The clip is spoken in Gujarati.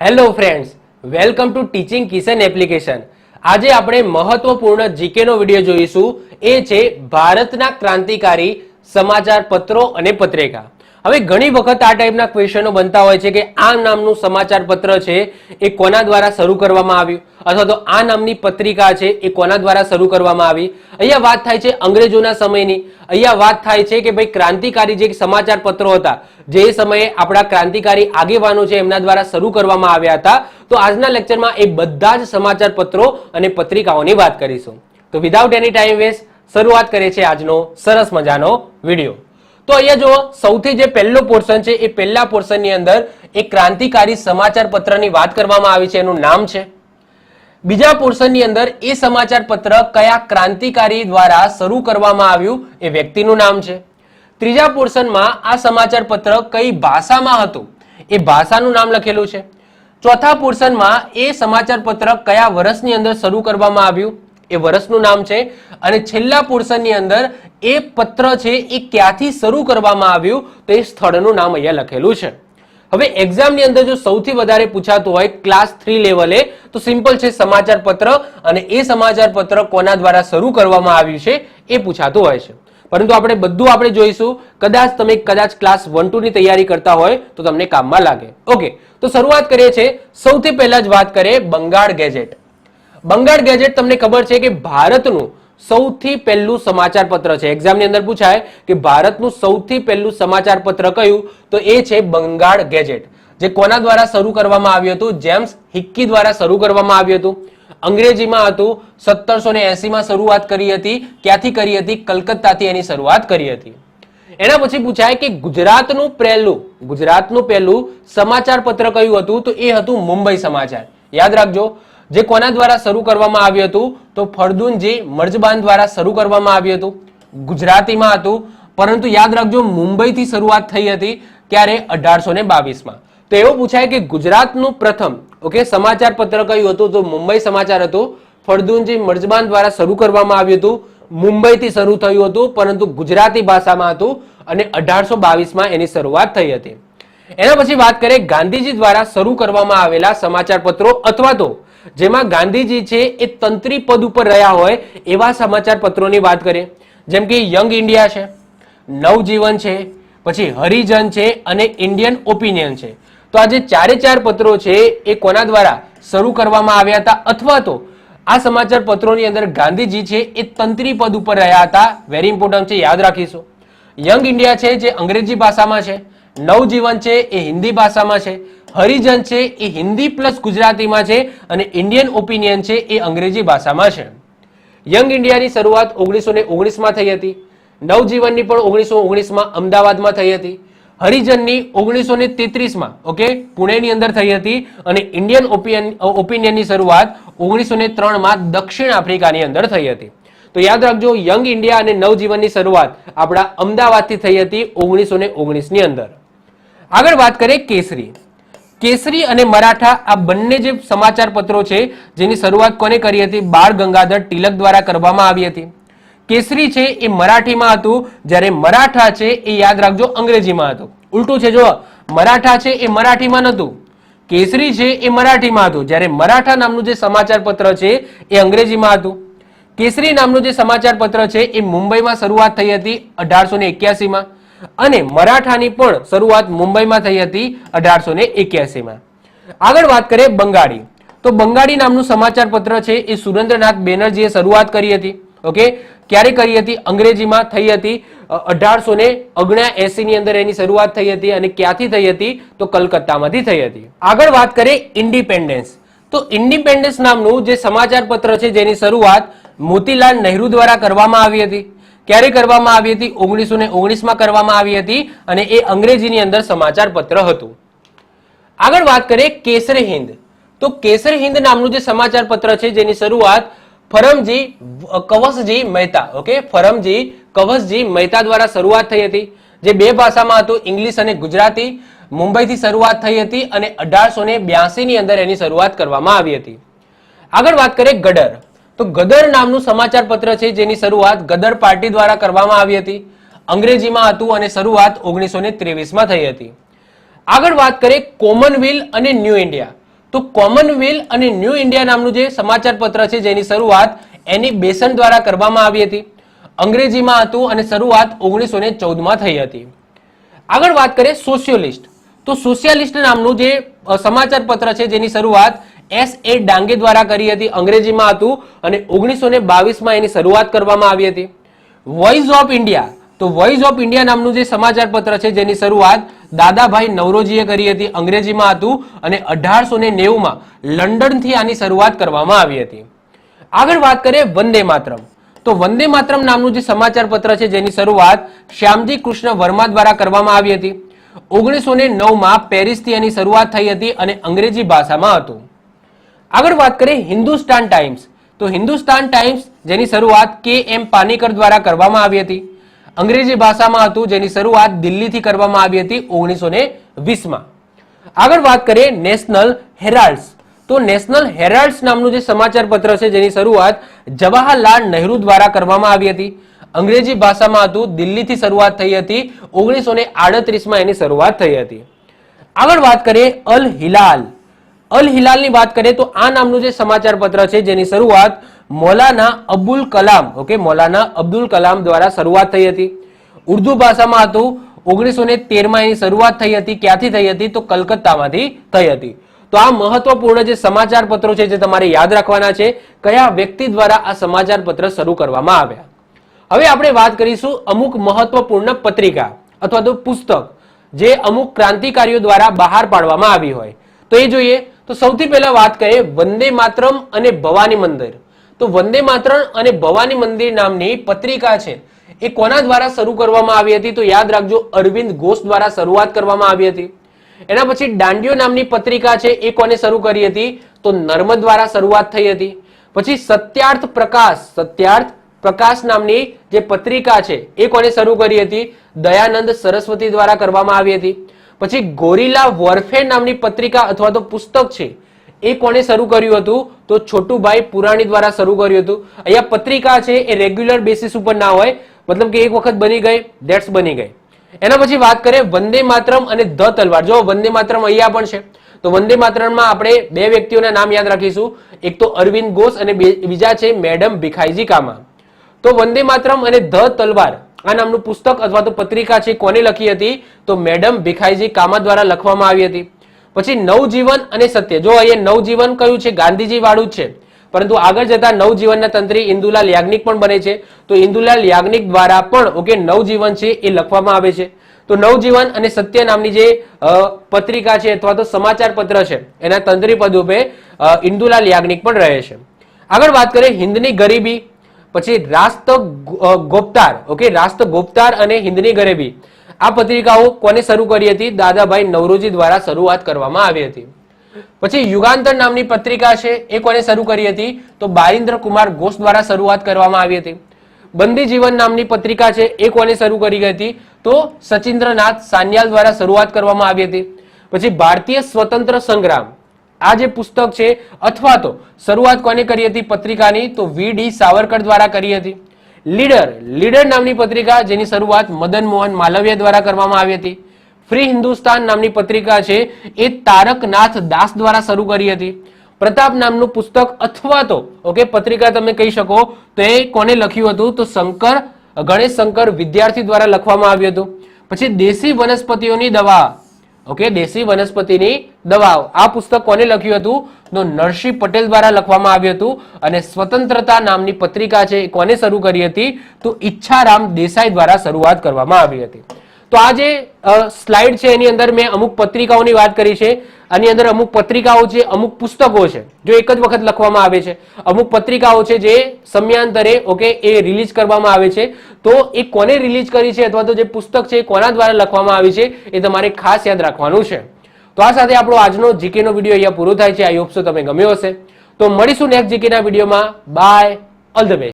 Hello friends welcome to teaching Kishan application આજે આપણે મહત્વપૂર્ણ જીકેનો વીડિયો જોઈશું. એ છે ભારતના ક્રાંતિકારી સમાચાર પત્રો અને પત્રિકા. હવે ઘણી વખત આ ટાઈપના ક્વેશ્ચનો બનતા હોય છે કે આ નામનું સમાચાર પત્ર છે, એ કોના દ્વારા શરૂ કરવામાં આવ્યું? અથવા તો આ નામની પત્રિકા છે, એ કોના દ્વારા શરૂ કરવામાં આવી? અહીંયા વાત થાય છે અંગ્રેજોના સમયની. અહીંયા વાત થાય છે કે ભાઈ ક્રાંતિકારી જે સમાચાર પત્રો હતા, જે સમયે આપણા ક્રાંતિકારી આગેવાનો છે એમના દ્વારા શરૂ કરવામાં આવ્યા હતા. તો આજના લેક્ચરમાં એ બધા જ સમાચાર પત્રો અને પત્રિકાઓની વાત કરીશું. તો વિધાઉટ એની ટાઈમ વેસ્ટ શરૂઆત કરે છે આજનો સરસ મજાનો વીડિયો. તો અહીંયા જુઓ, સૌથી જે પહેલો પોર્શન છે, એ પહેલા પોર્શનની અંદર એક ક્રાંતિકારી સમાચાર પત્રની વાત કરવામાં આવી છે, એનું નામ છે. બીજા પોર્શનની અંદર એ સમાચાર પત્ર કયા ક્રાંતિકારી દ્વારા શરૂ કરવામાં આવ્યું, એ વ્યક્તિનું નામ છે. ત્રીજા પોર્શનમાં આ સમાચાર પત્ર કઈ ભાષામાં હતું, એ ભાષાનું નામ લખેલું છે. ચોથા પોર્શનમાં એ સમાચાર પત્ર કયા વર્ષની અંદર શરૂ કરવામાં આવ્યું એ વર્ષનું નામ છે. અને છેલ્લા પોર્શનની અંદર એ પત્ર છે એ ક્યાંથી શરૂ કરવામાં આવ્યું તો એ સ્થળનું નામ અહીંયા લખેલું છે. હવે એક્ઝામની અંદર જો સૌથી વધારે પૂછાતું હોય ક્લાસ થ્રી લેવલે તો સિમ્પલ છે સમાચાર પત્ર અને એ સમાચાર પત્ર કોના દ્વારા શરૂ કરવામાં આવ્યું છે એ પૂછાતું હોય છે. પરંતુ આપણે બધું આપણે જોઈશું. કદાચ તમે કદાચ ક્લાસ વન ટુ ની તૈયારી કરતા હોય તો તમને કામમાં લાગે. ઓકે તો શરૂઆત કરીએ છીએ સૌથી પહેલા જ વાત કરીએ બંગાળ ગેજેટ. બંગાળ ગેજેટ તમને ખબર છે કે ભારતનું સૌથી પહેલું સમાચાર પત્ર છે એક્ઝામની અંદર પૂછાય કે ભારતનું સૌથી પહેલું સમાચાર પત્ર કયું? તો એ છે બંગાળ ગેજેટ. જે કોના દ્વારા શરૂ કરવામાં આવ્યું હતું? જેમ્સ હિક્કી દ્વારા શરૂ કરવામાં આવ્યું હતું. અંગ્રેજીમાં હતું. સત્તરસો ને એસીમાં શરૂઆત કરી હતી. ક્યાંથી કરી હતી? કલકત્તાથી એની શરૂઆત કરી હતી. એના પછી પૂછાય કે ગુજરાતનું પહેલું ગુજરાતનું પહેલું સમાચાર પત્ર કયું હતું? તો એ હતું મુંબઈ સમાચાર. યાદ રાખજો. જે કોના દ્વારા શરૂ કરવામાં આવ્યું હતું? તો ફરદુનજી મર્જબાન દ્વારા શરૂ કરવામાં આવ્યું હતું. ગુજરાતીમાં હતું. પરંતુ યાદ રાખજો, મુંબઈથી શરૂઆત થઈ હતી ક્યારે? અઢારસો ને બાવીસમાં. તો એવું પૂછાય કે ગુજરાતનું પ્રથમ, ઓકે, સમાચાર પત્ર કયું હતું? તો મુંબઈ સમાચાર હતું. ફળદુનજી મર્જબાન દ્વારા શરૂ કરવામાં આવ્યું હતું. મુંબઈથી શરૂ થયું હતું, પરંતુ ગુજરાતી ભાષામાં હતું અને અઢારસો બાવીસમાં એની શરૂઆત થઈ હતી. એના પછી વાત કરીએ ગાંધીજી દ્વારા શરૂ કરવામાં આવેલા સમાચાર પત્રો અથવા તો જેમાં ગાંધીજી છે એ તંત્રી પદ ઉપર રહ્યા હોય એવા સમાચાર પત્રોની વાત કરીએ. જેમ કે યંગ ઇન્ડિયા છે, નવજીવન છે, પછી હરિજન છે અને ઇન્ડિયન ઓપિનિયન છે. તો આ જે ચારે ચાર પત્રો છે એ કોના દ્વારા શરૂ કરવામાં આવ્યા હતા અથવા તો આ સમાચાર પત્રોની અંદર ગાંધીજી છે એ તંત્રી પદ ઉપર રહ્યા હતા વેરી ઇમ્પોર્ટન્ટ છે, યાદ રાખીશું. યંગ ઇન્ડિયા છે જે અંગ્રેજી ભાષામાં છે, નવજીવન છે એ હિન્દી ભાષામાં છે હરિજન છે, એ હિન્દી પ્લસ ગુજરાતીમાં છે અને ઇન્ડિયન ઓપિનિયન છે, એ અંગ્રેજી ભાષામાં છે. યંગ ઇન્ડિયાની શરૂઆત ઓગણીસો ને ઓગણીસમાં થઈ હતી. નવજીવનની પણ ઓગણીસો ઓગણીસમાં અમદાવાદમાં થઈ હતી. હરિજનની ઓગણીસો ને તેત્રીસમાં, ઓકે, પુણેની અંદર થઈ હતી અને ઇન્ડિયન ઓપિનિયન ઓપિનિયનની શરૂઆત ઓગણીસો ને ત્રણમાં દક્ષિણ આફ્રિકાની અંદર થઈ હતી. તો યાદ રાખજો, યંગ ઇન્ડિયા અને નવજીવનની શરૂઆત આપણા અમદાવાદથી થઈ હતી ઓગણીસો ને ઓગણીસની અંદર. આગળ વાત કરીએ કેસરી. કેસરી અને મરાઠા આ બંને જે સમાચાર પત્રો છે, જેની શરૂઆત કોને કરી હતી? બાળ ગંગાધર તિલક દ્વારા કરવામાં આવી હતી. કેસરી છે એ મરાઠીમાં હતું. જ્યારે મરાઠા છે એ યાદ રાખજો, અંગ્રેજીમાં હતું. ઉલટું છે જો મરાઠા છે એ મરાઠીમાં નહોતું. કેસરી છે એ મરાઠીમાં હતું. જ્યારે મરાઠા નામનું જે સમાચાર પત્ર છે, એ અંગ્રેજીમાં હતું. કેસરી નામનું જે સમાચાર પત્ર છે, એ મુંબઈમાં શરૂઆત થઈ હતી અઢારસો ને એક્યાસીમાં. અને મરાઠાની પણ શરૂઆત મુંબઈમાં થઈ હતી અઢારસો ને એક્યાસીમાં. આગળ વાત કરીએ બંગાળી. તો બંગાળી નામનું સમાચાર પત્ર છે એ સુરેન્દ્રનાથ બેનર્જીએ શરૂઆત કરી હતી, ઓકે? ક્યારે કરી હતી? અંગ્રેજીમાં થઈ હતી અઢારસો ને ની અંદર એની શરૂઆત થઈ હતી અને ક્યાંથી થઈ હતી? તો કલકત્તામાંથી થઈ હતી. આગળ વાત કરીએ ઇન્ડિપેન્ડન્સ. તો ઇન્ડિપેન્ડન્સ નામનું જે સમાચાર પત્ર છે જેની શરૂઆત મોતીલાલ નહેરુ દ્વારા કરવામાં આવી હતી. ક્યારે કરવામાં આવી હતી? ઓગણીસો ને ઓગણીસમાં કરવામાં આવી હતી અને એ અંગ્રેજીની અંદર સમાચાર પત્ર હતું. આગળ વાત કરીએ કેસર હિન્દ. તો કેસર હિન્દ નામનું જે સમાચાર પત્ર છે, જેની શરૂઆત ફરમજી કવસજી મહેતા, ઓકે? ફરમજી, કવસજી મહેતા દ્વારા શરૂઆત થઈ હતી. જે બે ભાષામાં હતું, ઇંગ્લિશ અને ગુજરાતી. મુંબઈથી શરૂઆત થઈ હતી અને અઢારસો ને બ્યાસી ની અંદર એની શરૂઆત કરવામાં આવી હતી. આગળ વાત કરીએ ગદર તો ગદર નામનું સમાચાર પત્ર છે જેની શરૂઆત ગદર પાર્ટી દ્વારા કરવામાં આવી હતી. અંગ્રેજીમાં હતું અને શરૂઆત ઓગણીસો ને ત્રેવીસમાં થઈ હતી. આગળ વાત કરીએ કોમનવેલ્થ અને ન્યૂ ઇન્ડિયા. તો કોમનવેલ્થ અને ન્યૂ ઇન્ડિયા નામનું જે સમાચાર પત્ર છે જેની શરૂઆત એની બેસન દ્વારા કરવામાં આવી હતી. અંગ્રેજીમાં હતું અને શરૂઆત ઓગણીસો ને ચૌદમાં થઈ હતી. આગળ વાત કરીએ સોશિયલિસ્ટ. તો સોશિયાલિસ્ટ નામનું જે સમાચાર પત્ર છે જેની શરૂઆત એસ એ ડાંગે દ્વારા કરી હતી, અંગ્રેજીમાં હતું અને ઓગણીસો ને બાવીસમાં એની શરૂઆત કરવામાં આવી હતી. વોઇસ ઓફ ઇન્ડિયા તો વોઇસ ઓફ ઇન્ડિયા નામનું જે સમાચાર પત્ર છે, જેની શરૂઆત દાદાભાઈ નવરોજીએ કરી હતી, અંગ્રેજીમાં હતું અને અઢારસો ને નેવુંમાં લંડનથી આની શરૂઆત કરવામાં આવી હતી. આગળ વાત કરીએ વંદે માતરમ. તો વંદે માતરમ નામનું જે સમાચાર પત્ર છે, જેની શરૂઆત શ્યામજી કૃષ્ણ વર્મા દ્વારા કરવામાં આવી હતી. ઓગણીસો ને નવમાં પેરિસથી એની શરૂઆત થઈ હતી અને અંગ્રેજી ભાષામાં હતું. આગળ વાત કરીએ હિન્દુસ્તાન ટાઈમ્સ. તો હિન્દુસ્તાન ટાઈમ્સ જેની શરૂઆત કે એમ પાનીકર દ્વારા કરવામાં આવી હતી. અંગ્રેજી ભાષામાં હતું, જેની શરૂઆત દિલ્હીથી કરવામાં આવી હતી ઓગણીસો ને વીસમાં. આગળ વાત કરીએ નેશનલ હેરાલ્ડ્સ. તો નેશનલ હેરાલ્ડ્સ નામનું જે સમાચાર પત્ર છે, જેની શરૂઆત જવાહરલાલ નહેરુ દ્વારા કરવામાં આવી હતી. અંગ્રેજી ભાષામાં હતું, દિલ્હીથી શરૂઆત થઈ હતી, ઓગણીસો ને આડત્રીસમાં એની શરૂઆત થઈ હતી. આગળ વાત કરીએ અલ હિલાલ. અલ હિલાલની વાત કરીએ તો આ નામનું જે સમાચાર પત્ર છે, જેની શરૂઆત મૌલાના અબ્દુલ કલામ, ઓકે, મૌલાના અબ્દુલ કલામ દ્વારા શરૂઆત થઈ હતી. ઉર્દુ ભાષામાં હતું, ઓગણીસો ને તેરમાં એની શરૂઆત થઈ હતી, ક્યાંથી થઈ હતી? તો કલકત્તામાંથી થઈ હતી. તો આ મહત્વપૂર્ણ જે સમાચાર પત્રો છે, જે તમારે યાદ રાખવાના છે, કયા વ્યક્તિ દ્વારા આ સમાચાર પત્ર શરૂ કરવામાં આવ્યા? હવે આપણે વાત કરીશું અમુક મહત્વપૂર્ણ પત્રિકા અથવા તો પુસ્તક, જે અમુક ક્રાંતિકારીઓ દ્વારા બહાર પાડવામાં આવી હોય. તો એ જોઈએ તો સૌથી પહેલા વાત કરીએ વંદે માતરમ અને ભવાની મંદિર. તો વંદે માતરમ અને ભવાની મંદિર નામની પત્રિકા છે, એ કોના દ્વારા શરૂ કરવામાં આવી હતી? તો યાદ રાખજો, અરવિંદ ઘોષ દ્વારા શરૂઆત કરવામાં આવી હતી. એના પછી દાંડિયો નામની પત્રિકા છે, એ કોને શરૂ કરી હતી? તો નર્મદ દ્વારા શરૂઆત થઈ હતી. પછી સત્યાર્થ પ્રકાશ સત્યાર્થ પ્રકાશ નામની જે પત્રિકા છે, એ કોને શરૂ કરી હતી? દયાનંદ સરસ્વતી દ્વારા કરવામાં આવી હતી. પછી ગોરીલા વોરફેર નામની પત્રિકા અથવા તો પુસ્તક છે, એ કોને શરૂ કર્યું હતું? તો છોટુભાઈ પુરાણી દ્વારા શરૂ કર્યું હતું. અહીંયા પત્રિકા છે, એ રેગ્યુલર બેસિસ ઉપર ના હોય. મતલબ કે એક વખત બની ગઈ ડેટ્સ બની ગઈ. એના પછી વાત કરીએ વંદે માતરમ અને ધ તલવાર. જો વંદે માતરમ અહીંયા પણ છે, તો વંદે માતરમમાં આપણે બે વ્યક્તિઓના નામ યાદ રાખીશું. એક તો અરવિંદ ઘોષ અને બીજા છે મેડમ ભીખાઈજી કામા. તો વંદે માતરમ અને ધ તલવાર આ નામનું પુસ્તક અથવા તો પત્રિકા છે, કોને લખી હતી? તો મેડમ ભીખાઈજી કામા દ્વારા લખવામાં આવી હતી. પછી નવજીવન અને સત્ય. જો અહીંયા નવજીવન કયું છે ગાંધીજી વાળું છે. પરંતુ આગળ જતા નવજીવનના તંત્રી ઇન્દુલાલ યાજ્ઞિક પણ બને છે. તો ઇન્દુલાલ યાજ્ઞિક દ્વારા પણ, ઓકે, નવજીવન છે એ લખવામાં આવે છે. તો નવજીવન અને સત્ય નામની જે પત્રિકા છે અથવા તો સમાચાર પત્ર છે, એના તંત્રી પદ રૂપે ઇન્દુલાલ યાજ્ઞિક પણ રહે છે. આગળ વાત કરીએ હિન્દની ગરીબી. પછી રાસ્ત ગોપ્તાર, ઓકે? રાસ્ત ગોપતાર અને હિન્દની ગરેબી. આ પત્રિકાઓ કોને શરૂ કરી હતી? દાદાભાઈ નવરોજી દ્વારા શરૂઆત કરવામાં આવી હતી. પછી યુગાંતર નામની પત્રિકા છે, એ કોને શરૂ કરી હતી? તો બારિન્દ્ર કુમાર ઘોષ દ્વારા શરૂઆત કરવામાં આવી હતી. બંદી જીવન નામની પત્રિકા છે, એ કોને શરૂ કરી હતી? તો સચિન્દ્રનાથ સાન્યાલ દ્વારા શરૂઆત કરવામાં આવી હતી. પછી ભારતીય સ્વતંત્ર સંગ્રામ આ જે પુસ્તક છે, અથવા તો શરૂઆત કોને કરી હતી પત્રિકાની? તો વી ડી સાવરકર દ્વારા કરી હતી. લીડર લીડર નામની પત્રિકા જેની શરૂઆત મદન મોહન માલવીય દ્વારા કરવામાં આવી હતી. ફ્રી હિન્દુસ્તાન નામની પત્રિકા છે, એ તારકનાથ દાસ દ્વારા શરૂ કરી હતી. પ્રતાપ નામનું પુસ્તક અથવા તો, ઓકે, પત્રિકા તમે કહી શકો, તો એ કોને લખ્યું હતું? તો શંકર ગણેશ શંકર વિદ્યાર્થી દ્વારા લખવામાં આવ્યું હતું. પછી દેશી વનસ્પતિઓની દવા. ઓકે, દેશી વનસ્પતિની દવાઓ. આ પુસ્તક કોને લખ્યું હતું? તો નરસિંહ પટેલ દ્વારા લખવામાં આવ્યું હતું અને સ્વતંત્રતા નામની પત્રિકા છે એ કોને શરૂ કરી હતી? તો ઈચ્છારામ દેસાઈ દ્વારા શરૂઆત કરવામાં આવી હતી. તો આ જે સ્લાઇડ છે એની અંદર મેં અમુક પત્રિકાઓની વાત કરી છે. આની અંદર અમુક પત્રિકાઓ છે, અમુક પુસ્તકો છે, જો એક જ વખત લખવામાં આવે છે. અમુક પત્રિકાઓ છે જે સમયાંતરે ઓકે એ રિલીઝ કરવામાં આવે છે. તો એ કોને રિલીઝ કરી છે અથવા તો જે પુસ્તક છે કોના દ્વારા લખવામાં આવી છે, એ તમારે ખાસ યાદ રાખવાનું છે. તો આ સાથે આપણો આજનો જીકેનો વીડિયો અહીંયા પૂરો થાય છે. આઈ હોપ સો તમે ગમ્યો હશે. તો મળીશું નેક્સ્ટ જીકેના વિડીયોમાં બાય ઓલ ધ બેસ્ટ